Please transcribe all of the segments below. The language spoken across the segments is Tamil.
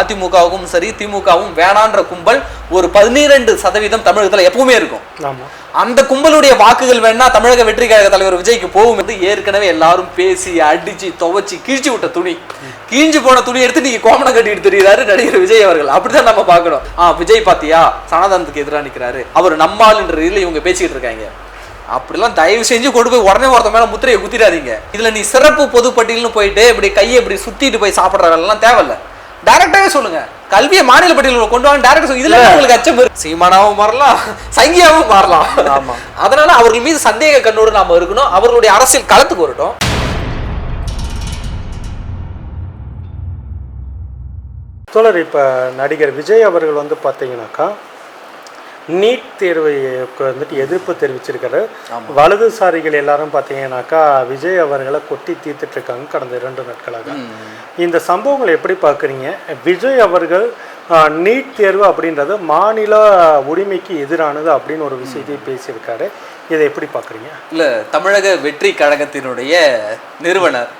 அதிமுகவுக்கும் சரி திமுகவும் வேணான்ற கும்பல் ஒரு பதினிரெண்டு சதவீதம் தமிழகத்துல எப்பவுமே இருக்கும். அந்த கும்பலுடைய வாக்குகள் வேணா தமிழக வெற்றி கழக தலைவர் விஜய்க்கு போகும் என்று ஏற்கனவே எல்லாரும் பேசி அடிச்சு துவைச்சு கிழிச்சு விட்ட துணி. கிழிஞ்சு போன துணி எடுத்து நீங்க கோமணம் கட்டிட்டு தெரியுறாரு நடிகர் விஜய் அவர்கள். அப்படிதான் நம்ம பார்க்கணும். ஆ விஜய் பாத்தியா? சனாதனத்துக்கு எதிராக நிக்கிறாரு. அவர் நம்மால் என்ற இதில் இவங்க பேசிக்கிட்டு இருக்காங்க. அப்படிலாம் தயவு செஞ்சு கொண்டு போய் உடனே ஒருத்த மேல முத்திரையை குத்திடாதீங்க. இதுல நீ சிறப்பு பொதுப்பட்டியல்னு போயிட்டு இப்படி கையை இப்படி சுத்திட்டு போய் சாப்பிடுற வேலைலாம் தேவையில்ல. டைரக்டாவே சொல்லுங்க. கல்வியை மாநில பட்டியலில் கொண்டு வாங்க டைரக்டா சொல்லு இதுல உங்களுக்கு அச்சம் இருக்கு? சீமானாவும் மாறலாம். சங்கியாவும் மாறலாம். ஆமா. அதனால அவர்கள் மீது சந்தேக கண்ணோடு நாம இருக்கணும். அவர்களுடைய அரசியல் களத்துக்கு வரட்டும். தோழர் இப்போ நடிகர் விஜய் அவர்கள் வந்து பார்த்தீங்கன்னாக்கா நீட் தேர்வுக்கு வந்துட்டு எதிர்ப்பு தெரிவிச்சிருக்காரு. வலதுசாரிகள் எல்லாரும் பார்த்தீங்கன்னாக்கா விஜய் அவர்களை கொட்டி தீர்த்துட்டு இருக்காங்க கடந்த இரண்டு நாட்களாக. இந்த சம்பவங்களை எப்படி பார்க்குறீங்க? விஜய் அவர்கள் நீட் தேர்வு அப்படின்றது மாநில உரிமைக்கு எதிரானது அப்படின்னு ஒரு விஷயத்தை பேசியிருக்காரு. இதை எப்படி பார்க்குறீங்க? இல்லை தமிழக வெற்றி கழகத்தினுடைய நிறுவனர்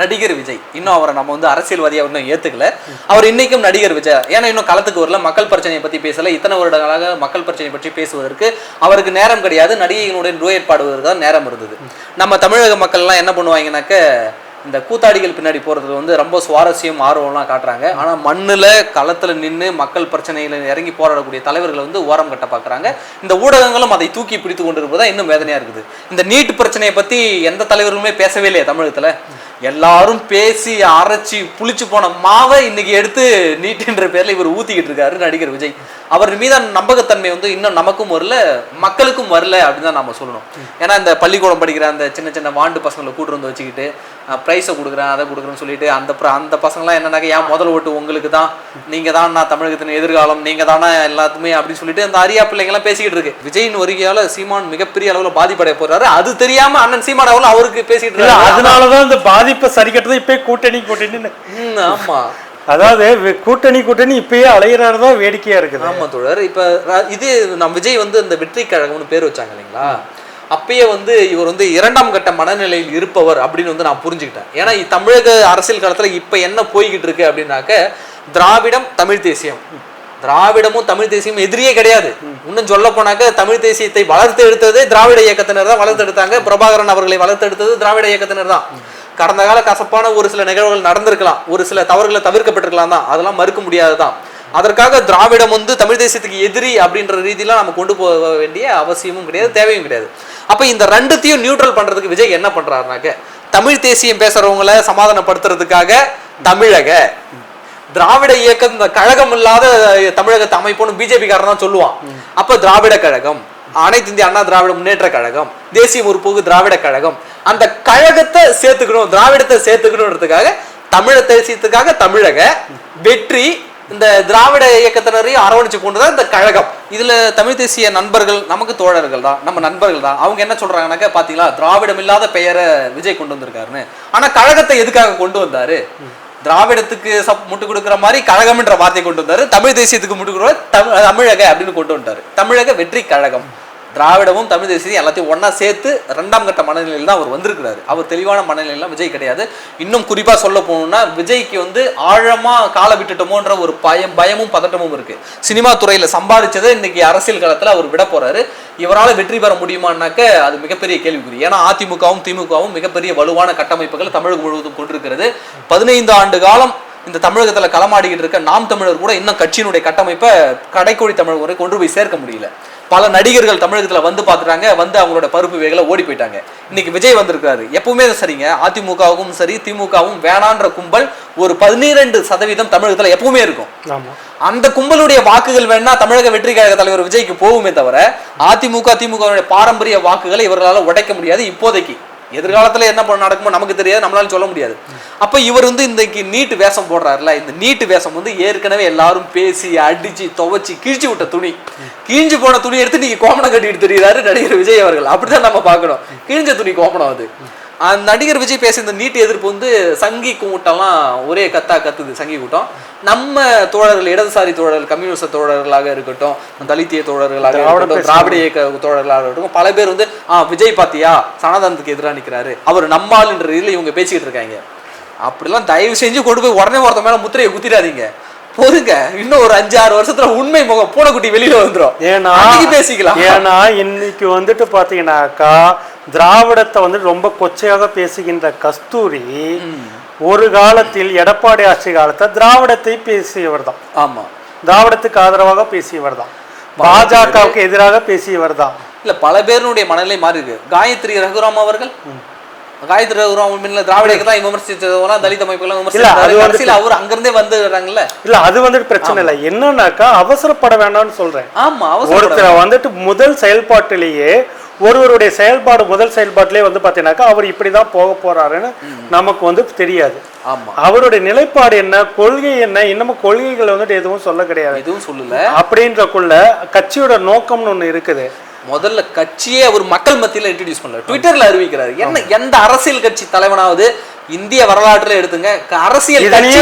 நடிகர் விஜய். இன்னும் அவரை நம்ம வந்து அரசியல்வாதியாக இன்னும் ஏற்றுக்கல அவர் இன்னைக்கும் நடிகர் விஜய். ஏன்னா இன்னும் களத்துக்கு வரல மக்கள் பிரச்சனையை பற்றி பேசலை. இத்தனை வருடங்களாக மக்கள் பிரச்சனை பற்றி பேசுவதற்கு அவருக்கு நேரம் கிடையாது. நடிகைகளுடைய நோய் ஏற்பாடுவதற்கு தான் நேரம் இருந்தது. நம்ம தமிழக மக்கள்லாம் என்ன பண்ணுவாங்கன்னாக்க இந்த கூத்தாடிகள் பின்னாடி போகிறது வந்து ரொம்ப சுவாரஸ்யம் ஆர்வம்லாம் காட்டுறாங்க. ஆனா மண்ணுல களத்துல நின்று மக்கள் பிரச்சனையில இறங்கி போராடக்கூடிய தலைவர்களை வந்து ஓரம் கட்ட பார்க்குறாங்க இந்த ஊடகங்களும் அதை தூக்கி பிடித்து கொண்டு இருப்பதா இன்னும் வேதனையா இருக்குது. இந்த நீட் பிரச்சனையை பத்தி எந்த தலைவர்களுமே பேசவே இல்லையா தமிழகத்தில். எல்லாரும் பேசி அரைச்சி புளிச்சு போன மாவை இன்னைக்கு எடுத்து நீட்டுன்ற பேர்ல இவர் ஊத்திக்கிட்டு இருக்காரு நடிகர் விஜய். அவர் மீதான நம்பகத்தன்மை வந்து இன்னும் நமக்கும் வரல மக்களுக்கும் வரல அப்படின்னு தான் நாம சொல்லணும். ஏன்னா இந்த பள்ளிக்கூடம் படிக்கிற அந்த சின்ன சின்ன வாண்டு பசங்களை கூட்டு வந்து வச்சுக்கிட்டு ப்ரைஸை கொடுக்குறேன் அதை கொடுக்குறேன்னு சொல்லிட்டு அந்த அந்த பசங்களாம் என்னன்னாக்க ஏன் முதல் ஓட்டு உங்களுக்கு தான்? நீங்க தான் நான் தமிழகத்தின் எதிர்காலம் நீங்க தானே எல்லாத்துமே? அப்படின்னு சொல்லிட்டு அந்த அரியா பிள்ளைங்களாம் பேசிக்கிட்டு இருக்கு. விஜயின் வருகையால சீமான் மிகப்பெரிய அளவுல பாதிப்படைய போறாரு. அது தெரியாம அண்ணன் சீமான் அவர்களும் அவருக்கு பேசிட்டு இருக்காரு. அதனாலதான் இந்த பாதிப்பை சரி கட்டுறது இப்பயே கூட்டணி கூட்டணின்னு. ஆமா. அதாவது கூட்டணி கூட்டணி இப்பயே அலையிறாரு தான் வேடிக்கையா இருக்குது. ஆமா தோழர். இப்ப இது நம்ம விஜய் வந்து இந்த வெற்றி கழகம்னு பேர் வச்சாங்க இல்லைங்களா? அப்பயே வந்து இவர் வந்து இரண்டாம் கட்ட மனநிலையில் இருப்பவர் அப்படின்னு வந்து நான் புரிஞ்சுக்கிட்டேன். ஏன்னா தமிழக அரசியல் காலத்தில் இப்போ என்ன போய்கிட்டு இருக்கு அப்படின்னாக்க திராவிடம் தமிழ் தேசியம். திராவிடமும் தமிழ் தேசியமும் எதிரியே கிடையாது. இன்னும் சொல்ல போனாக்க தமிழ் தேசியத்தை வளர்த்து எடுத்ததே திராவிட இயக்கத்தினர் தான் வளர்த்து எடுத்தாங்க. பிரபாகரன் அவர்களை வளர்த்து எடுத்தது திராவிட இயக்கத்தினர் தான். கடந்த கால கசப்பான ஒரு சில நிகழ்வுகள் நடந்திருக்கலாம். ஒரு சில தவறுகளை தவிர்க்கப்பட்டிருக்கலாம் தான். அதெல்லாம் மறுக்க முடியாது தான் அதற்காக திராவிடம் வந்து தமிழ் தேசியத்துக்கு எதிரி அப்படின்ற ரீதியில நம்ம கொண்டு போக வேண்டிய அவசியமும் கிடையாது தேவையும் கிடையாது. அப்போ இந்த ரெண்டுத்தையும் நியூட்ரல் பண்ணுறதுக்கு விஜய் என்ன பண்ணுறாருனாக்க தமிழ் தேசியம் பேசுகிறவங்கள சமாதானப்படுத்துறதுக்காக தமிழக திராவிட இயக்கம் இந்த கழகம் இல்லாத தமிழகத்தை அமைப்புன்னு பிஜேபிக்காரன் தான் சொல்லுவான். அப்போ திராவிட கழகம் அனைத்து இந்திய அண்ணா திராவிட முன்னேற்ற கழகம் தேசிய முற்போக்கு திராவிட கழகம் அந்த கழகத்தை சேர்த்துக்கணும் திராவிடத்தை சேர்த்துக்கணுன்றதுக்காக தமிழ தேசியத்துக்காக தமிழக வெற்றி இந்த திராவிட இயக்கத்தினரையும் அரவணைச்சு கொண்டுதான் இந்த கழகம். இதுல தமிழ் தேசிய நண்பர்கள் நமக்கு தோழர்கள் தான் நம்ம நண்பர்கள் தான். அவங்க என்ன சொல்றாங்கன்னாக்க பாத்தீங்களா திராவிடம் இல்லாத பெயரை விஜய் கொண்டு வந்திருக்காருன்னு. ஆனா கழகத்தை எதுக்காக கொண்டு வந்தாரு? திராவிடத்துக்கு சப் முட்டு கொடுக்குற மாதிரி கழகம்ன்ற வார்த்தை கொண்டு வந்தாரு. தமிழ் தேசியத்துக்கு முட்டு கொடுக்குற தமிழக அப்படின்னு கொண்டு வந்தாரு தமிழக வெற்றி கழகம். திராவிடமும் தமிழ் தேசியம் எல்லாத்தையும் ஒன்றா சேர்த்து ரெண்டாம் கட்ட மனநிலையில் தான் அவர் வந்திருக்கிறாரு. அவர் தெளிவான மனநிலையெல்லாம் விஜய் கிடையாது. இன்னும் குறிப்பாக சொல்ல போகணும்னா விஜய்க்கு வந்து ஆழமாக காலை விட்டுட்டோமோன்ற ஒரு பயம் பயமும் பதட்டமும் இருக்குது சினிமா துறையில் சம்பாதிச்சதை இன்னைக்கு அரசியல் காலத்தில் அவர் விட போகிறாரு இவரால் வெற்றி பெற முடியுமானாக்க அது மிகப்பெரிய கேள்விக்குறி. ஏன்னா அதிமுகவும் திமுகவும் மிகப்பெரிய வலுவான கட்டமைப்புகள் தமிழகம் முழுவதும் கொண்டிருக்கிறது. பதினைந்து ஆண்டு காலம் இந்த தமிழகத்தில் களமாடிக்கிட்டு இருக்க நாம் தமிழர் கூட இன்னும் கட்சியினுடைய கட்டமைப்பை கடைக்கோடி தமிழ் முறை கொண்டு போய் சேர்க்க முடியல. பல நடிகர்கள் தமிழகத்துல வந்து பார்த்துட்டாங்க வந்து அவங்களோட பருப்பு வேகல ஓடி போயிட்டாங்க. இன்னைக்கு விஜய் வந்திருக்காரு எப்பவுமே சரிங்க. அதிமுகவுக்கும் சரி திமுகவும் வேணான்ற கும்பல் ஒரு பதினிரெண்டு சதவீதம் தமிழகத்துல எப்பவுமே இருக்கும். அந்த கும்பலுடைய வாக்குகள் வேணா தமிழக வெற்றி கழக தலைவர் விஜய்க்கு போகுமே தவிர அதிமுக திமுக பாரம்பரிய வாக்குகளை இவர்களால உடைக்க முடியாது இப்போதைக்கு. எதிர்காலத்துல என்ன பண்ண நடக்குமோ நமக்கு தெரியாது நம்மளால சொல்ல முடியாது. அப்ப இவர் வந்து இன்றைக்கு நீட்டு வேஷம் போடுறாருல இந்த நீட்டு வேஷம் வந்து ஏற்கனவே எல்லாரும் பேசி அடிச்சு துவைச்சு கிழிச்சு விட்ட துணி. கிழிஞ்சு போன துணி எடுத்து நீங்க கோமணம் கட்டிட்டு தெரியுறாரு நடிகர் விஜய் அவர்கள். அப்படிதான் நம்ம பார்க்கணும். கிழிஞ்ச துணி கோமணம் அது. நடிகர் விஜய் பேச இந்த நீட் எதிர்ப்பு வந்து சங்கி கூட்டம்லாம் ஒரே கத்தா கத்துது சங்கி கூட்டம். நம்ம தோழர்கள் இடதுசாரி தோழர்கள் கம்யூனிஸ்ட் தோழர்களாக இருக்கட்டும் தலித்திய தோழர்களாக இருக்கட்டும் திராவிட இயக்க தோழர்களாக இருக்கட்டும் பல பேர் வந்து ஆ விஜய் பாத்தியா? சனாதனத்துக்கு எதிராக நிக்கிறாரு. அவர் நம்மால் என்ற இதில் இவங்க பேசிக்கிட்டு இருக்காங்க. அப்படிலாம் தயவு செஞ்சு கொண்டு போய் உடனே ஒருத்த மேல முத்திரையை குத்திடாதீங்க. பொறுங்க இன்னும் ஒரு அஞ்சு ஆறு வருஷத்துல உண்மை முகம் பூனைக்குட்டி வெளியில வந்துரும். ஏன்னா பேசிக்கலாம். ஏன்னா இன்னைக்கு வந்துட்டு பாத்தீங்கன்னாக்கா திராவிடத்தை வந்து ரொம்ப கொச்சையாக பேசுகின்ற கஸ்தூரி ஒரு காலத்தில் எடப்பாடி ஆட்சி காலத்தை திராவிடத்தை பேசியவர் தான் ஆமா. திராவிடத்துக்கு ஆதரவாக பேசியவர் தான் பாஜகவுக்கு எதிராக பேசியவர் தான் இல்ல பல பேருடைய மனநிலை மாறி இருக்கு. காயத்ரி ரகுராம் அவர்கள்? காயத்ரி ரகுராம் முன்ன திராவிட தான் விமர்சிச்சவங்க தலித் அமைப்புகளை இல்ல, அது விமர்சிச்சாரு வந்துட்டு- கடைசியில அவர் அங்கிருந்தே வந்து வர்றாங்கல்ல இல்ல அது வந்துட்டு பிரச்சனை இல்லை. என்னன்னாக்கா அவசரப்பட வேண்டாம்னு சொல்றேன். ஆமா ஒருத்தர் வந்துட்டு முதல் செயல்பாட்டிலேயே ஒருவருடைய செயல்பாடு முதல் செயல்பாட்டிலே வந்து பார்த்தீங்கன்னாக்கா அவர் இப்படிதான் போக போறாருன்னு நமக்கு வந்து தெரியாது. அவருடைய நிலைப்பாடு என்ன கொள்கை என்ன இன்னமும் கொள்கைகள் வந்துட்டு எதுவும் சொல்ல கிடையாது. எதுவும் சொல்லல. அப்படின்றக்குள்ள கட்சியோட நோக்கம்னு ஒண்ணு இருக்குது. முதல்ல கட்சியே அவர் மக்கள் மத்தியில இன்ட்ரடியூஸ் பண்ணல. ட்விட்டர்ல அறிவிக்கிறாரு. என்ன எந்த அரசியல் கட்சி தலைவனாவது இந்திய வரலாற்றுல எடுத்துங்க. அரசியல் கட்சி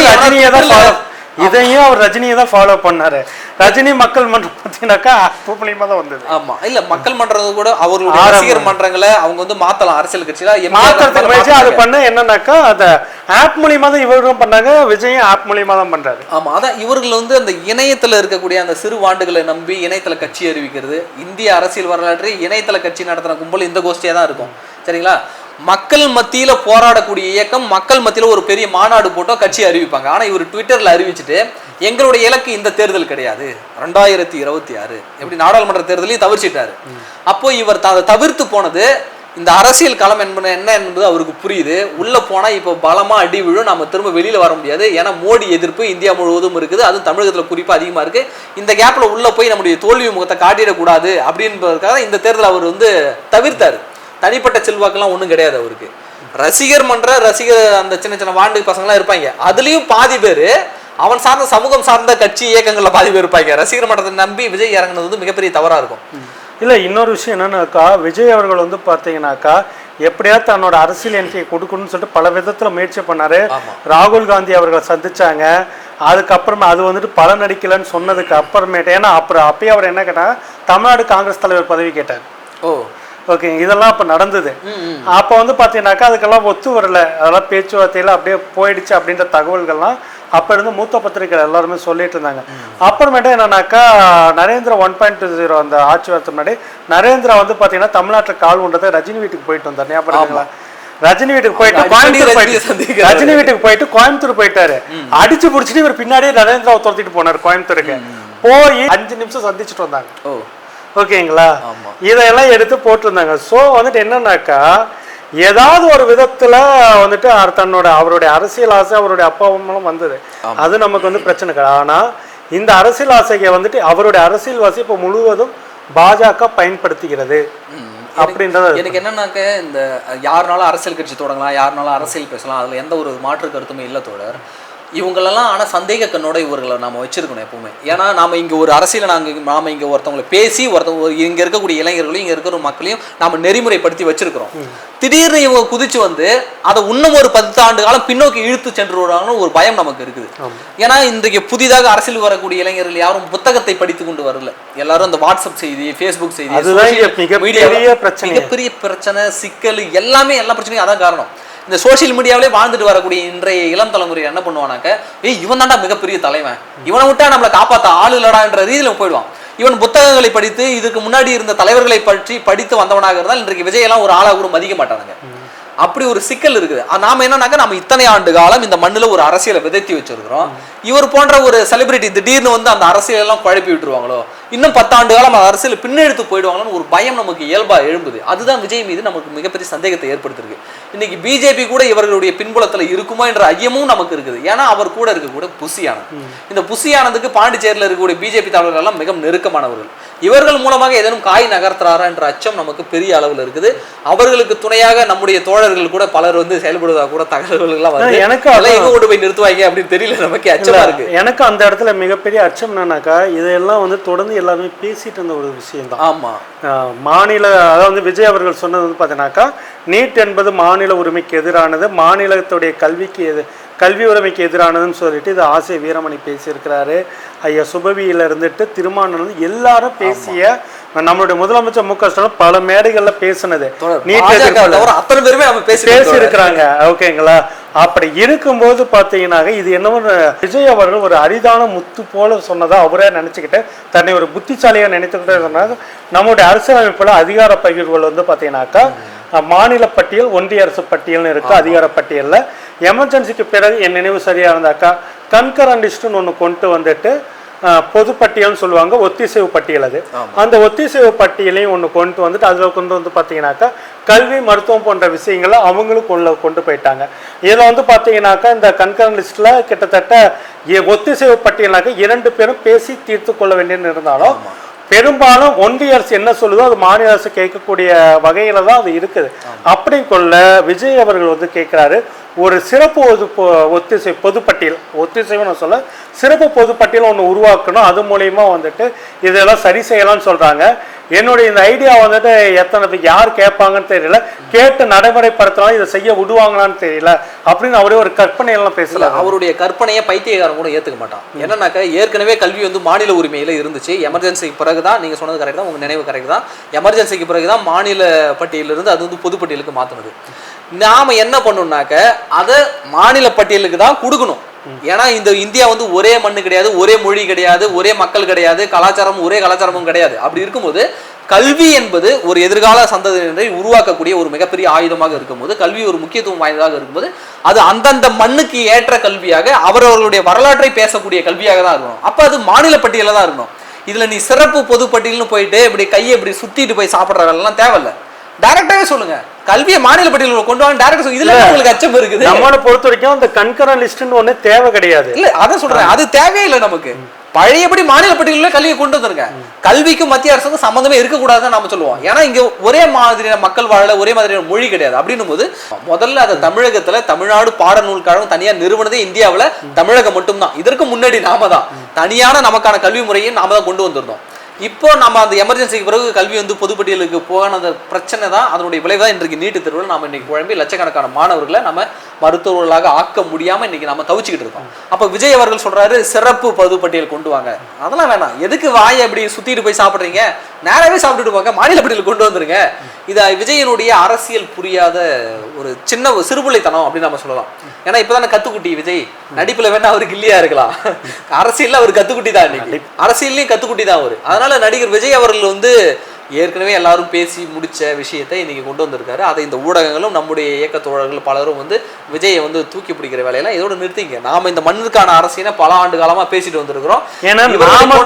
இதையும் அவர் ரஜினியை தான் ஃபாலோ பண்ணாரு. ரஜினி மக்கள் மன்றம் பார்த்தீங்கன்னாக்கா ஆப் மூலியமா தான் வந்தது. ஆமா. இல்ல மக்கள் மன்றது கூட அவர்களுடைய. ரசிகர் மன்றங்களை அவங்க வந்து மாத்தலாம். அரசியல் கட்சியில மாத்திரத்துக்கு முயற்சி அது. பண்ண. என்னன்னாக்கா அந்த ஆப் மூலியமா தான் இவரும் பண்ணாங்க விஜயும் ஆப் மூலியமா தான் பண்றாரு. ஆமா. அதான் இவர்கள் வந்து அந்த இணையத்துல இருக்கக்கூடிய அந்த சிறு வாண்டுகளை நம்பி இணையதள கட்சி அறிவிக்கிறது. இந்திய அரசியல் வரலாற்று இணையதள கட்சி நடத்தின கும்பல் இந்த கோஷ்டியா தான் இருக்கும். சரிங்களா? மக்கள் மத்தியில் போராடக்கூடிய இயக்கம் மக்கள் மத்தியில் ஒரு பெரிய மாநாடு போட்டோ கட்சி அறிவிப்பாங்க. ஆனால் இவர் ட்விட்டரில் அறிவிச்சுட்டு எங்களுடைய இலக்கு இந்த தேர்தல் கிடையாது. ரெண்டாயிரத்தி இருபத்தி ஆறு. எப்படி நாடாளுமன்ற தேர்தலையும் தவிர்ச்சிட்டாரு அப்போ இவர் த- தவிர்த்து போனது இந்த அரசியல் களம் என்பது என்ன என்பது அவருக்கு புரியுது. உள்ளே போனால் இப்போ பலமாக அடி விழும். நம்ம திரும்ப வெளியில் வர முடியாது. ஏன்னா மோடி எதிர்ப்பு இந்தியா முழுவதும் இருக்குது. அதுவும் தமிழகத்தில் குறிப்பாக அதிகமாக இருக்குது இந்த கேப்பில் உள்ளே போய் நம்முடைய தோல்வி முகத்தை காட்டிடக்கூடாது. அப்படின்றதுக்காக இந்த தேர்தல் அவர் வந்து தவிர்த்தாரு. தனிப்பட்ட செல்வாக்கெல்லாம் ஒண்ணும் கிடையாது அவருக்கு. ரசிகர் மன்ற ரசிகர் அந்த சின்ன சின்ன வாண்டு பசங்களாம் இருப்பாங்க. அதுலயும் பாதி பேரு அவன் சார்ந்த சமூகம் சார்ந்த கட்சி இயக்கங்கள்ல பாதி பேர் இருப்பாங்க. ரசிகர் மன்றத்தை நம்பி விஜய் இறங்குனது வந்து மிகப்பெரிய தவறா இருக்கும். இல்ல இன்னொரு விஷயம் என்னன்னாக்கா விஜய் அவர்கள் வந்து பாத்தீங்கன்னாக்கா எப்படியாவது தன்னோட அரசியல் என்ட்ரியை கொடுக்கணும்னு சொல்லிட்டு பல விதத்துல முயற்சி பண்ணாரு. ராகுல் காந்தி அவர்களை சந்திச்சாங்க. அதுக்கப்புறமா அது வந்துட்டு பலன் அடிக்கலன்னு சொன்னதுக்கு அப்புறமேட்டு ஏன்னா அப்புறம் அப்பயே அவர் என்ன கேட்டாங்க தமிழ்நாடு காங்கிரஸ் தலைவர் பதவி கேட்டார். ஓ. ஓகே இதெல்லாம் அப்ப நடந்தது. அப்போ வந்து பார்த்தீங்கன்னாக்கா அதுக்கெல்லாம் ஒத்து வரல. அதெல்லாம் பேச்சுவார்த்தையில அப்படியே போயிடுச்சு அப்படின்ற தகவல்கள்லாம் அப்போ இருந்து மூத்த பத்திரிகைகள் எல்லாருமே சொல்லிட்டு இருந்தாங்க. அப்புறமேட்டு என்னன்னாக்கா நரேந்திர ஒன் பாயிண்ட் ஜீரோ அந்த ஆட்சி வரதுக்கு முன்னாடி நரேந்திரா வந்து பார்த்தீங்கன்னா தமிழ்நாட்டில் கால் பண்ணுறது ரஜினி வீட்டுக்கு போயிட்டு வந்தார். ஞாபகம்? ரஜினி வீட்டுக்கு போயிட்டு கோயம்புத்தூர் போயிட்டு. ரஜினி வீட்டுக்கு போயிட்டு கோயம்புத்தூர் போயிட்டாரு. அடிச்சு புடிச்சிட்டு இவர் பின்னாடியே நரேந்திராவை துரத்திட்டு போனார் கோயம்புத்தூருக்கு. போய் அஞ்சு நிமிஷம் சந்திச்சுட்டு வந்தாங்க. ஓ. ஓகேங்களா. இதையெல்லாம் எடுத்து போட்டிருந்தாங்க. ஸோ வந்துட்டு என்னன்னாக்கா ஏதாவது ஒரு விதத்துல வந்துட்டு தன்னோட அவருடைய அரசியல் ஆசை அவருடைய அப்பா அம்மாவும் வந்தது. அது நமக்கு வந்து பிரச்சனை கிடையாது. ஆனா இந்த அரசியல் ஆசையை வந்துட்டு அவருடைய அரசியல் வாசி இப்போ முழுவதும் பாஜக பயன்படுத்துகிறது. அப்படின்றத எனக்கு என்னன்னாக்க இந்த யாருனாலும் அரசியல் கட்சி தொடங்கலாம் யாருனாலும் அரசியல் பேசலாம் அதுல எந்த ஒரு மாற்று கருத்துமே இல்லை தோழர். இவங்களெல்லாம் ஆனா சந்தேக கண்ணோட இவர்களை நாம வச்சிருக்கணும் எப்பவுமே. ஏன்னா நாம இங்க ஒரு அரசியலை நாங்க நாம இங்க ஒருத்தவங்களை பேசி ஒருத்தவங்க ஒரு- இங்க இருக்கக்கூடிய இளைஞர்களையும் இங்க இருக்கிற மக்களையும் நாம நெறிமுறைப்படுத்தி வச்சிருக்கிறோம். திடீர்னு இவங்க குதிச்சு வந்து அதை இன்னும் ஒரு பத்து ஆண்டு காலம் பின்னோக்கி இழுத்து சென்று வருவாங்கன்னு ஒரு பயம் நமக்கு இருக்குது. ஏன்னா இன்றைக்கு புதிதாக அரசியல் வரக்கூடிய இளைஞர்கள் யாரும் புத்தகத்தை படித்து கொண்டு வரல. எல்லாரும் அந்த வாட்ஸ்அப் செய்தி ஃபேஸ்புக் செய்தி. மிகப்பெரிய பிரச்சனை சிக்கல் எல்லாமே எல்லா பிரச்சனையும் அதான் காரணம். இந்த சோஷியல் மீடியாவிலே வாழ்ந்துட்டு வரக்கூடிய இன்றைய இளம் தலைமுறை என்ன பண்ணுவானாக்க ஏய் இவன் தான்டா மிகப்பெரிய தலைவன். இவனை விட்டா நம்மளை காப்பாத்த ஆள் இல்லடான்ற ரீதியில போயிடுவான். இவன் புத்தகங்களை படித்து இதுக்கு முன்னாடி இருந்த தலைவர்களை பற்றி படித்து வந்தவனாக இருந்தால் இன்றைக்கு விஜய் எல்லாம் ஒரு ஆளாக கூட மதிக்க மாட்டானுங்க. அப்படி ஒரு சிக்கல் இருக்குது. நாம என்னன்னாக்க நம்ம இத்தனை ஆண்டு காலம் இந்த மண்ணுல ஒரு அரசியலை விதைத்து வச்சிருக்கிறோம். இவர் போன்ற ஒரு செலிபிரிட்டி திடீர்னு வந்து அந்த அரசியலெல்லாம் குழப்பி விட்டுருவாங்களோ? இன்னும் பத்தாண்டு காலம் அரசியல் பின்னெடுத்து போயிடுவாங்களோன்னு ஒரு பயம் நமக்கு இயல்பா எழும்புது. அதுதான் விஜய் மீது நமக்கு மிகப்பெரிய சந்தேகத்தை ஏற்படுத்திருக்கு. இன்னைக்கு பிஜேபி கூட இவர்களுடைய பின்புலத்துல இருக்குமா என்ற ஐயமும் நமக்கு இருக்குது. ஏன்னா அவர் கூட இருக்கக்கூடிய புசியானது இந்த புசியானதுக்கு பாண்டிச்சேரியில் இருக்கக்கூடிய பிஜேபி தலைவர்கள் எல்லாம் மிக நெருக்கமானவர்கள். இவர்கள் மூலமாக ஏதேனும் காய் நகர்த்துறாரா என்ற அச்சம் நமக்கு பெரிய அளவில் இருக்குது. அவர்களுக்கு துணையாக நம்முடைய தோழர்கள் கூட பலர் வந்து செயல்படுவதா கூட தகவல்கள் எல்லாம் வருது. எனக்கு எங்க கொண்டு போய் நிறுத்துவாங்க அப்படின்னு தெரியல நமக்கு அச்சமா இருக்கு. எனக்கு அந்த இடத்துல மிகப்பெரிய அச்சம் என்னன்னாக்கா இதையெல்லாம் வந்து தொடர்ந்து எல்லாருமே பேசிட்டு இருந்த ஒரு விஷயம் தான் ஆமா. ஆஹ் மாநில அதாவது விஜய் அவர்கள் சொன்னது வந்து பார்த்தீங்கன்னாக்கா நீட் என்பது மாநில உரிமைக்கு எதிரானது மாநிலத்துடைய கல்விக்கு எது கல்வி உரிமைக்கு எதிரானதுன்னு சொல்லிட்டு இது ஆசை வீரமணி பேசியிருக்கிறாரு. ஐயா சுபவியில இருந்துட்டு திருமானந்து எல்லாரும் பேசிய நம்மளுடைய முதலமைச்சர் மு க ஸ்டாலின் பல மேடைகள்ல பேசினது. அத்தனை பேருமே பேசி இருக்கிறாங்க ஓகேங்களா? அப்படி இருக்கும்போது பார்த்தீங்கன்னாக்க இது என்னவோ விஜய் அவர்கள் ஒரு அரிதான முத்து போல சொன்னதா அவரே நினைச்சுக்கிட்டு தன்னை ஒரு புத்திசாலியா நினைத்துக்கிட்டே சொன்னாங்க நம்முடைய அரசியலமைப்புல அதிகார பகிர்வுகள் வந்து பார்த்தீங்கன்னாக்கா அஹ், மாநில பட்டியல் ஒன்றிய அரசு பட்டியல்னு இருக்கு அதிகார பட்டியல்ல. எமர்ஜென்சிக்கு பிறகு என் நினைவு சரியா இருந்தாக்கா கன்கரண்ட் லிஸ்ட்னு ஒன்று கொண்டு வந்துட்டு அஹ், பொது பட்டியல்னு சொல்லுவாங்க ஒத்திசைவு பட்டியல் அது. அந்த ஒத்திசைவு பட்டியலையும் ஒன்று கொண்டு வந்துட்டு அதில் கொண்டு வந்து பார்த்தீங்கன்னாக்கா கல்வி மருத்துவம் போன்ற விஷயங்களை அவங்களும் கொண்டு கொண்டு போயிட்டாங்க. இதில் வந்து பார்த்தீங்கன்னாக்கா இந்த கண்கரன் லிஸ்ட்டில் கிட்டத்தட்ட ஒத்திசைவு பட்டியல்னாக்க இரண்டு பேரும் பேசி தீர்த்து கொள்ள வேண்டியது இருந்தாலும் பெரும்பாலும் ஒன்றிய அரசு என்ன சொல்லுதோ அது மாநில அரசு கேட்கக்கூடிய வகையில தான் அது இருக்குது. அப்படி கொள்ள விஜய் அவர்கள் வந்து கேட்குறாரு ஒரு சிறப்பு ஒது ஒத்திசை பொதுப்பட்டியல் ஒத்திசைவு நான் சொல்ல சிறப்பு பொதுப்பட்டியல் ஒன்று உருவாக்கணும். அது மூலயமா வந்துட்டு இதெல்லாம் சரி செய்யலாம்னு சொல்றாங்க. என்னுடைய இந்த ஐடியா வந்துட்டு எத்தனை பேர் யார் கேட்பாங்கன்னு தெரியல. கேட்டு நடைமுறைப்படுத்தலாம் இதை செய்ய விடுவாங்களான்னு தெரியல. அப்படின்னு அவரே ஒரு கற்பனை எல்லாம் இல்ல பேசல அவருடைய கற்பனையை பைத்தியக்காரன் கூட ஏத்துக்க மாட்டான். என்னன்னாக்க ஏற்கனவே கல்வி வந்து மாநில உரிமையில இருந்துச்சு. எமர்ஜென்சிக்கு பிறகுதான் நீங்கள் சொன்னது கரெக்ட் தான் உங்கள் நினைவு கரெக்ட் தான். எமர்ஜென்சிக்கு பிறகு தான் மாநில பட்டியலிருந்து அது வந்து பொதுப்பட்டியலுக்கு மாற்றுனது நாம் நாம என்ன பண்ணணும்னாக்க அதை மாநில பட்டியலுக்கு தான் கொடுக்கணும். ஏன்னா இந்த இந்தியா வந்து ஒரே மண்ணு கிடையாது ஒரே மொழி கிடையாது ஒரே மக்கள் கிடையாது கலாச்சாரம் ஒரே கலாச்சாரமும் கிடையாது. அப்படி இருக்கும்போது கல்வி என்பது ஒரு எதிர்கால சந்ததியினரை உருவாக்கக்கூடிய ஒரு மிகப்பெரிய ஆயுதமாக இருக்கும்போது கல்வி ஒரு முக்கியத்துவம் வாய்ந்ததாக இருக்கும்போது அது அந்தந்த மண்ணுக்கு ஏற்ற கல்வியாக அவரவர்களுடைய வரலாற்றை பேசக்கூடிய கல்வியாக தான் இருக்கணும். அப்போ அது மாநில பட்டியலில் தான் இருக்கணும். இதுல நீ சிறப்பு பொது பட்டியல்னு போயிட்டு இப்படி கையை இப்படி சுத்திட்டு போய் சாப்பிடுற வேலைலாம் தேவையில்ல. டைரக்டாவே சொல்லுங்க. கல்வியை மாநில பட்டியலில் கொண்டு வாங்க. டைரக்டா இதுல உங்களுக்கு அச்சம் இருக்குது. நம்மளை பொறுத்த வரைக்கும் அந்த கண்கரன் லிஸ்ட்னு ஒண்ணு தேவை கிடையாது. இல்ல அதான் சொல்றேன். அது தேவையே இல்லை நமக்கு. பழையபடி மாநில பட்டியலில் கல்வியை கொண்டு வந்துருங்க. கல்விக்கும் மத்திய அரசுக்கும் சம்மந்தமே இருக்கக்கூடாதுன்னு நாம சொல்லுவோம். ஏன்னா இங்க ஒரே மாதிரியான மக்கள் வாழ ஒரே மாதிரியான மொழி கிடையாது. அப்படின்னும் போது முதல்ல அதை தமிழகத்துல தமிழ்நாடு பாடநூல் கழகம் தனியா நிறுவனதே இந்தியாவுல தமிழகம் மட்டும்தான். இதற்கு முன்னாடி நாம தான். தனியான நமக்கான கல்வி முறையை நாம தான் கொண்டு வந்திருந்தோம் இப்போ நம்ம அந்த எமர்ஜென்சிக்கு பிறகு கல்வி வந்து பொதுப்பட்டியலுக்கு போகாத பிரச்சனை தான் அதனுடைய விளைவு தான் இன்றைக்கு நீட்டு தேர்வில் நம்ம இன்னைக்கு குழம்பி லட்சக்கணக்கான மாணவர்களை நம்ம மருத்துவர்களாக ஆக்க முடியாமல் இன்னைக்கு நம்ம தவிச்சுக்கிட்டு இருக்கோம். அப்போ விஜய் அவர்கள் சொல்றாரு சிறப்பு பொதுப்பட்டியல் கொண்டு வாங்க. அதெல்லாம் வேணாம். எதுக்கு வாயை இப்படி சுத்திட்டு போய் சாப்பிட்றீங்க? நேராகவே சாப்பிட்டுட்டு போங்க. மாநில பட்டியல் கொண்டு வந்துருங்க. இது விஜயனுடைய அரசியல் புரியாத ஒரு சின்ன சிறுபிள்ளைத்தனம் அப்படின்னு நம்ம சொல்லலாம். ஏன்னா இப்பதானே கத்துக்குட்டி விஜய். நடிப்புல வேணா அவருக்கு இல்லையா இருக்கலாம். அரசியல்ல அவர் கத்துக்குட்டி தான் இன்னைக்கு அரசியல்லையும் கத்துக்குட்டி தான் அவர். அதனால நடிகர் விஜய் அவர்கள் வந்து ஏற்கனவே எல்லாரும் பேசி முடிச்ச விஷயத்தை இன்னைக்கு கொண்டு வந்திருக்காரு. அதை இந்த ஊடகங்களும் நம்முடைய இயக்க தோழர்கள் பலரும் வந்து விஜயை வந்து தூக்கி பிடிக்கிற வேலையெல்லாம் இதோட நிறுத்திங்க. நாம இந்த மண்ணுக்கான அரசியலை பல ஆண்டு காலமா பேசிட்டு வந்திருக்கிறோம். ஏன்னா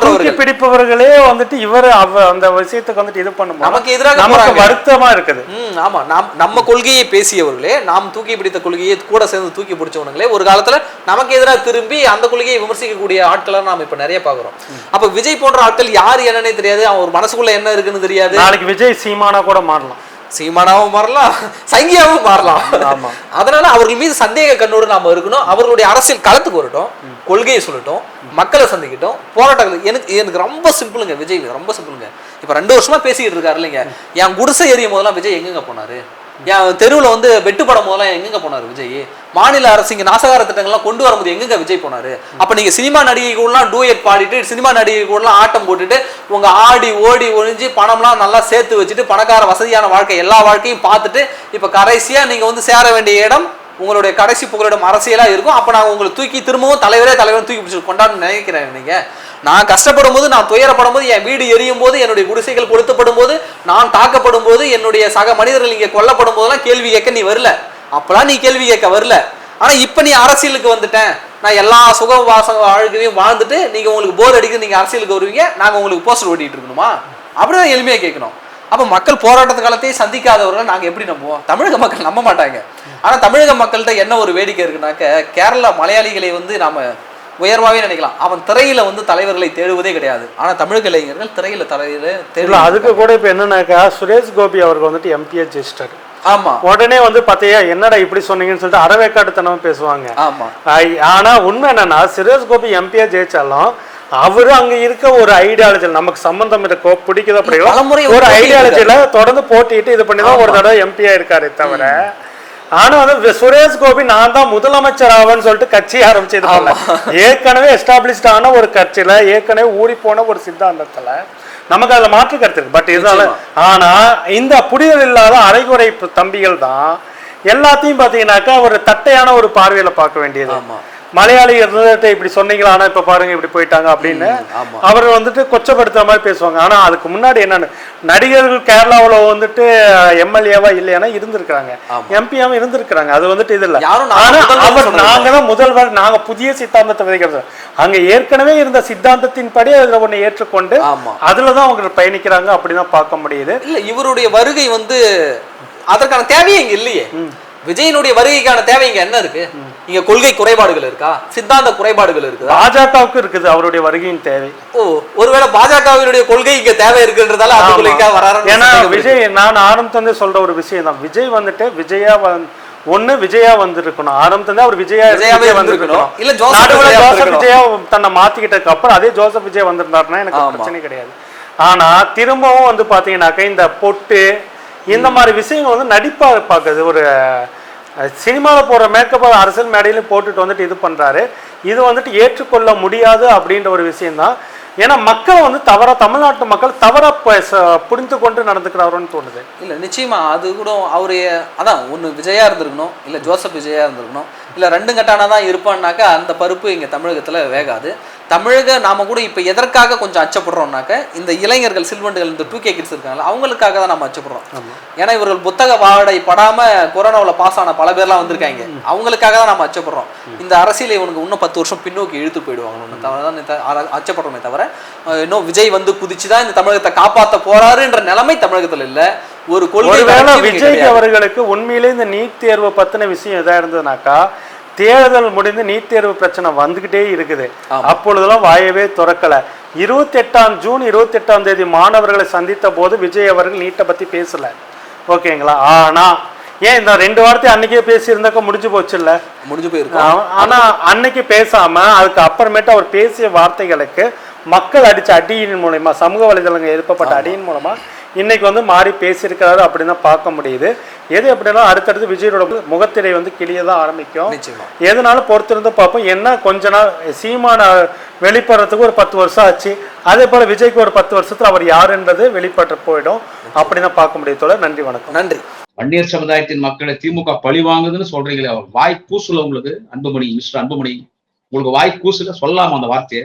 தூக்கி பிடிப்பவர்களே வந்துட்டு இவர் அந்த விஷயத்துக்கு வந்துட்டு இது பண்ணும்போது நமக்கு எதிராக நமக்கு. வருத்தமா இருக்குது. ஆமா. நாம் நம்ம கொள்கையை பேசியவர்களே நாம் தூக்கி பிடித்த கொள்கையை கூட சேர்ந்து தூக்கி பிடிச்சவனுங்களே ஒரு காலத்துல நமக்கு எதிராக திரும்பி அந்த கொள்கையை விமர்சிக்கக்கூடிய ஆட்களை நாம இப்ப நிறைய பாக்குறோம் அப்ப விஜய் போன்ற ஆட்கள் யார் என்னன்னே தெரியாது. அவன் ஒரு மனசுக்குள்ள என்ன இருக்குன்னு தெரியாது நாளைக்கு விஜய் சீமானா கூட மாறலாம். சீமானாவும் மாறலாம் சங்கியாவும் மாறலாம். ஆமா. அதனால அவர்கள் மீது சந்தேக கண்ணோடு நாம இருக்கணும். அவர்களுடைய அரசியல் களத்துக்கு வரட்டும் கொள்கையை சொல்லட்டும் மக்களை சந்திக்கட்டும் போராட்டங்கள் எனக்கு எனக்கு ரொம்ப சிம்பிளுங்க விஜய் ரொம்ப சிம்பிளுங்க. இப்ப ரெண்டு வருஷமா பேசிக்கிட்டு இருக்காரு இல்லைங்க. என் குடிசை எரியும் போதெல்லாம் விஜய் எங்கெங்க போனாரு? என் தெருவுல வந்து வெட்டு படம் போதெல்லாம் எங்கெங்க போனாரு விஜய்? மாநில அரசு இங்கே நாசகார திட்டங்கள்லாம் கொண்டு வரும்போது எங்கெங்க விஜய் போனாரு? அப்போ நீங்கள் சினிமா நடிகை கூடலாம் டூயட் பாடிட்டு சினிமா நடிகை கூடலாம் ஆட்டம் போட்டுட்டு உங்கள் ஆடி ஓடி ஒழிஞ்சு பணம்லாம் நல்லா சேர்த்து வச்சுட்டு பணக்கார வசதியான வாழ்க்கை எல்லா வாழ்க்கையும் பார்த்துட்டு இப்போ கடைசியாக நீங்கள் வந்து சேர வேண்டிய இடம் உங்களுடைய கடைசி புகழிடம் அரசியலாக இருக்கும். அப்போ நான் உங்களை தூக்கி திரும்பவும் தலைவரே தலைவரும் தூக்கி பிடிச்சி கொண்டாடணும்னு நினைக்கிறேன் நீங்கள் நான் கஷ்டப்படும் போது நான் துயரப்படும் போது என் வீடு எரியும் போது என்னுடைய குடிசைகள் கொளுத்தப்படும் போது நான் தாக்கப்படும் போது என்னுடைய சக மனிதர்கள் இங்கே கொல்லப்படும் போதெல்லாம் கேள்வி கேட்க நீ வரல. அப்பெல்லாம் நீ கேள்வி கேட்க வரல. ஆனா இப்ப நீ அரசியலுக்கு வந்துட்டேன் நான் எல்லா சுக வாச வாழ்க்கையும் வாழ்ந்துட்டு நீங்க உங்களுக்கு போர் அடிக்குது நீங்க அரசியலுக்கு வருவீங்க. நாங்க உங்களுக்கு போஸ்டர் ஓட்டிட்டு இருக்கணுமா? அப்படிதான் எளிமையா கேட்கணும். அப்ப மக்கள் போராட்டத்து காலத்தையே சந்திக்காதவர்கள் நாங்க எப்படி நம்புவோம்? தமிழக மக்கள் நம்ப மாட்டாங்க. ஆனா தமிழக மக்கள்கிட்ட என்ன ஒரு வேடிக்கை இருக்குனாக்க கேரளா மலையாளிகளை வந்து நாம உயர்வாவே நினைக்கலாம். அவன் திரையில வந்து தலைவர்களை தேடுவதே கிடையாது. ஆனா தமிழக இளைஞர்கள் திரையில தலையில இல்ல தேடு அதுக்கு கூட இப்ப என்னன்னாக்கா சுரேஷ் கோபி அவர்கள் வந்துட்டு எம்பிஏ ஜெயிச்சிட்டாரு. ஆமா. உடனே வந்து பாத்தியா என்னடா இப்படி சொன்னீங்கன்னு சொல்லிட்டு அறவேக்காட்டுத்தனமா பேசுவாங்க. ஆமா. ஆனா உண்மை என்னன்னா சுரேஷ் கோபி எம்பியா ஜெயிச்சாலும் அவரு அங்க இருக்க ஒரு ஐடியாலஜி நமக்கு சம்பந்தம் இருக்கோ பிடிக்குதோ அப்படியோ பலமுறை ஒரு ஐடியாலஜில தொடர்ந்து போட்டிட்டு இது பண்ணி தான் ஒரு தடவை எம்பியா இருக்காரு தவிர ஆனா வந்து சுரேஷ் கோபி நான் தான் முதலமைச்சர் ஆவேன்னு சொல்லிட்டு கட்சி ஆரம்பிச்சு இது பண்ணல ஏற்கனவே எஸ்டாப்ளிஷ்ட் ஆன ஒரு கட்சியில ஏற்கனவே ஊறி போன ஒரு சித்தாந்தத்துல நமக்கு அதுல மாற்று கருத்து இருக்கு. பட் இருந்தாலும் ஆனா இந்த புரிதல் இல்லாத அரைகுறை தம்பிகள் தான் எல்லாத்தையும் பாத்தீங்கன்னாக்கா ஒரு தட்டையான ஒரு பார்வையில பார்க்க வேண்டியது. ஆமா. மலையாளி இருந்துட்டு இப்படி சொன்னீங்களா? ஆனா இப்ப பாருங்க இப்படி போயிட்டாங்க அப்படின்னு. அவர் வந்துட்டு கொச்சப்படுத்துற மாதிரி பேசுவாங்க. ஆனா அதுக்கு முன்னாடி என்னன்னு நடிகர்கள் கேரளாவுல வந்துட்டு எம்எல்ஏவா இல்லையானா இருந்திருக்காங்க ஆமா. எம்பியாவும் இருந்திருக்காங்க அது வந்துட்டு இது இல்ல யாரும் நான் ஆனா முதல்வர்னு அவர் சொன்னதில்ல. நாங்க தான் முதல்வர். நாங்க புதிய சித்தாந்தத்தை விதைக்கிறது அங்க ஏற்கனவே இருந்த சித்தாந்தத்தின்படி அதுல ஒண்ணு ஏற்றுக்கொண்டு அதுலதான் அவங்க பயணிக்கிறாங்க அப்படிதான் பார்க்க முடியுது. இல்ல இவருடைய வருகை வந்து அதற்கான தேவையே இங்க இல்லையே. விஜயனுடைய வருகைக்கான தேவை இங்க என்ன இருக்கு? இங்க கொள்கை குறைபாடுகள் இருக்கா? சித்தாந்த குறைபாடுகள் இருக்குதா? பாஜகவுக்கு இருக்குது அவருடைய வருகையின் தேவை. ஓ ஒருவேளை பாஜகவினுடைய கொள்கை இங்க தேவை இருக்குன்றதால அந்த கொள்கைக்காக வராருன்னு ஏன்னா. விஜய் நான் ஆரம்பத்துல சொல்ற ஒரு விஷயம் தான் விஜய் வந்துட்டு விஜயா ஒண்ணு விஜயா வந்திருக்கணும். ஆரம்பத்துல அவர் விஜயா விஜயாவே. வந்திருக்கணும். இல்ல ஜோசப் விஜயா தன்னை மாத்திக்கிட்டதுக்கு அப்புறம் அதே ஜோசப் விஜய் வந்திருந்தாருன்னா எனக்கு. பிரச்சனை கிடையாது. ஆனா திரும்பவும் வந்து பாத்தீங்கன்னாக்க இந்த பொட்டு இந்த மாதிரி விஷயங்கள் வந்து நடிப்பா பார்க்குது ஒரு சினிமாவில் போகிற மேக்கப் அரசியல் மேடையிலும் போட்டுட்டு வந்துட்டு இது பண்ணுறாரு இது வந்துட்டு ஏற்றுக்கொள்ள முடியாது அப்படின்ற ஒரு விஷயந்தான் ஏன்னா மக்கள் வந்து தவறாக தமிழ்நாட்டு மக்கள் தவறாக ப- புரிந்து கொண்டு நடந்துக்கிறாரோன்னு தோணுது. இல்லை நிச்சயமாக அது கூட அவரு அதான் ஒன்று விஜயா இருந்திருக்கணும் இல்லை ஜோசப் விஜயா இருந்திருக்கணும் இல்லை ரெண்டு கட்டானா தான் இருப்பான்னாக்கா அந்த பருப்பு இங்கே தமிழகத்தில் வேகாது. தமிழக நாம கூட இப்ப எதற்காக கொஞ்சம் அச்சப்படுறோம்னாக்க இந்த இளைஞர்கள் சில்வண்டுகள் இந்த டூ கே கிட்ஸ் இருக்காங்கல்ல அவங்களுக்காக தான் நம்ம அச்சப்படுறோம். ஏன்னா இவர்கள் புத்தக வாடை படாம கொரோனாவுல பாஸ் ஆன பல பேர்லாம் வந்திருக்காங்க. அவங்களுக்காக தான் நம்ம அச்சப்படுறோம். இந்த அரசியலை இவனுக்கு இன்னும் பத்து வருஷம் பின்னோக்கி இழுத்து போயிடுவாங்க தவிர தான் அச்சப்படுறோமே தவிர இன்னும் விஜய் வந்து குதிச்சு தான் இந்த தமிழகத்தை காப்பாத்த போறாருன்ற நிலைமை தமிழகத்துல இல்ல. ஒரு கொள்கை கிடையாது. அவர்களுக்கு உண்மையிலே இந்த நீட் தேர்வு பத்தின விஷயம் எதா இருந்ததுனாக்கா தேர்தல் முடிந்து நீட் தேர்வு பிரச்சனை வந்துகிட்டே இருக்குது. அப்பொழுதெல்லாம் வாயவே திறக்கல. இருபத்தி எட்டாம் ஜூன் இருபத்தி எட்டாம் தேதி மாணவர்களை சந்தித்த போது விஜய் அவர்கள் நீட்டை பத்தி பேசல. ஓகேங்களா? ஆனா ஏன் இந்த ரெண்டு வார்த்தை அன்னைக்கே பேசியிருந்தாக்கா முடிஞ்சு போச்சு இல்ல முடிஞ்சு போயிருக்கும். ஆனா அன்னைக்கு பேசாம அதுக்கு அப்புறமேட்டு அவர் பேசிய வார்த்தைகளுக்கு மக்கள் அடிச்ச அடியின் மூலயமா சமூக வலைதளங்கள் எழுப்பப்பட்ட அடியின் மூலமா இன்னைக்கு வந்து மாறி பேசியிருக்கிறாரு அப்படின்னு தான் பார்க்க முடியுது. எது எப்படின்னா அடுத்தடுத்து விஜயோட முகத்திரை வந்து கிளிய தான் ஆரம்பிக்கும் எதனாலும் பொறுத்திருந்து பார்ப்போம். என்ன கொஞ்ச நாள் சீமான வெளிப்படுறதுக்கு ஒரு பத்து வருஷம் ஆச்சு. அதே போல விஜய்க்கு ஒரு பத்து வருஷத்துல அவர் யாருன்றது வெளிப்பட்டு போயிடும். அப்படின்னு பார்க்க முடியும் தோழர். நன்றி வணக்கம். நன்றி. வன்னியர் சமுதாயத்தின் மக்களை திமுக பழி வாங்குதுன்னு சொல்றீங்களே அவர் வாய் கூசுல உங்களுக்கு அன்புமணி மிஸ்டர் அன்புமணி உங்களுக்கு வாய் கூசுல சொல்லலாமா அந்த வார்த்தையை.